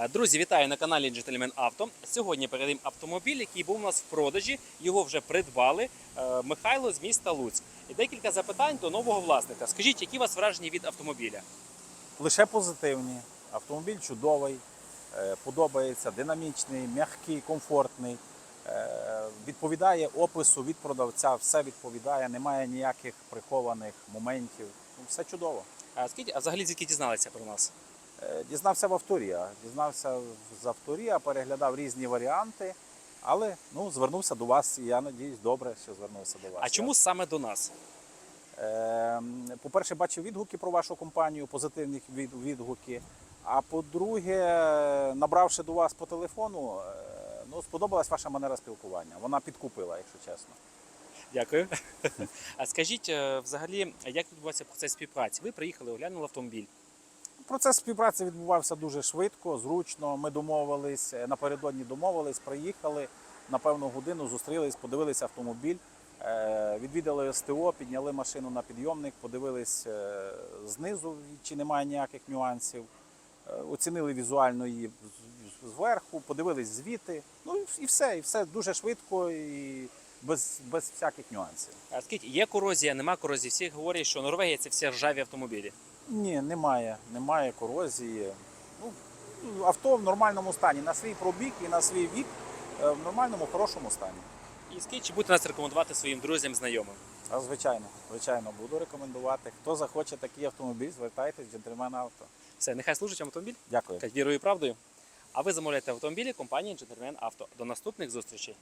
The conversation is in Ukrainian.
Е, Друзі, вітаю на каналі Gentleman Auto. Сьогодні передаємо автомобіль, який був у нас в продажі. Його вже придбали е, Михайло з міста Луцьк. І декілька запитань до нового власника. Скажіть, які у вас враження від автомобіля? Лише позитивні. Автомобіль чудовий, е, подобається, динамічний, м'який, комфортний. Відповідає опису від продавця, все відповідає, немає ніяких прихованих моментів. Ну, Все чудово. А скажіть, а взагалі звідки дізналися про нас? Е, Дізнався в авторія. Дізнався з авторія, переглядав різні варіанти, але ну, звернувся до вас, і я надіюсь, добре, що звернувся до вас. А чому саме до нас? Е, По-перше, бачив відгуки про вашу компанію, позитивні відгуки. А по-друге, набравши до вас по телефону, е, ну, сподобалась ваша манера спілкування. Вона підкупила, якщо чесно. Дякую. А скажіть, е, взагалі, як відбувається процес співпраці? Ви приїхали, оглянули автомобіль. Процес співпраці відбувався дуже швидко, зручно. Ми домовились, е, напередодні домовились, приїхали на певну годину, зустрілись, подивилися автомобіль, е, відвідали СТО, підняли машину на підйомник, подивились е, знизу, чи немає ніяких нюансів. Оцінили візуально її зверху, подивились звіти. Ну і- все, і все дуже швидко і без, без всяких нюансів. А скажіть, є корозія, нема корозії? Всі говорять, що Норвегія це всі ржаві автомобілі. Ні, немає, немає корозії. Ну, авто в нормальному стані, на свій пробіг і на свій вік е, в нормальному, хорошому стані. І скажіть, чи будете нас рекомендувати своїм друзям, знайомим? А звичайно, звичайно, буду рекомендувати. Хто захоче такий автомобіль, звертайтесь, джентльмен авто. Все, нехай служить вам автомобіль. Дякую. Вірою і правдою. А ви замовляєте автомобілі компанії Gentleman Auto. До наступних зустрічей.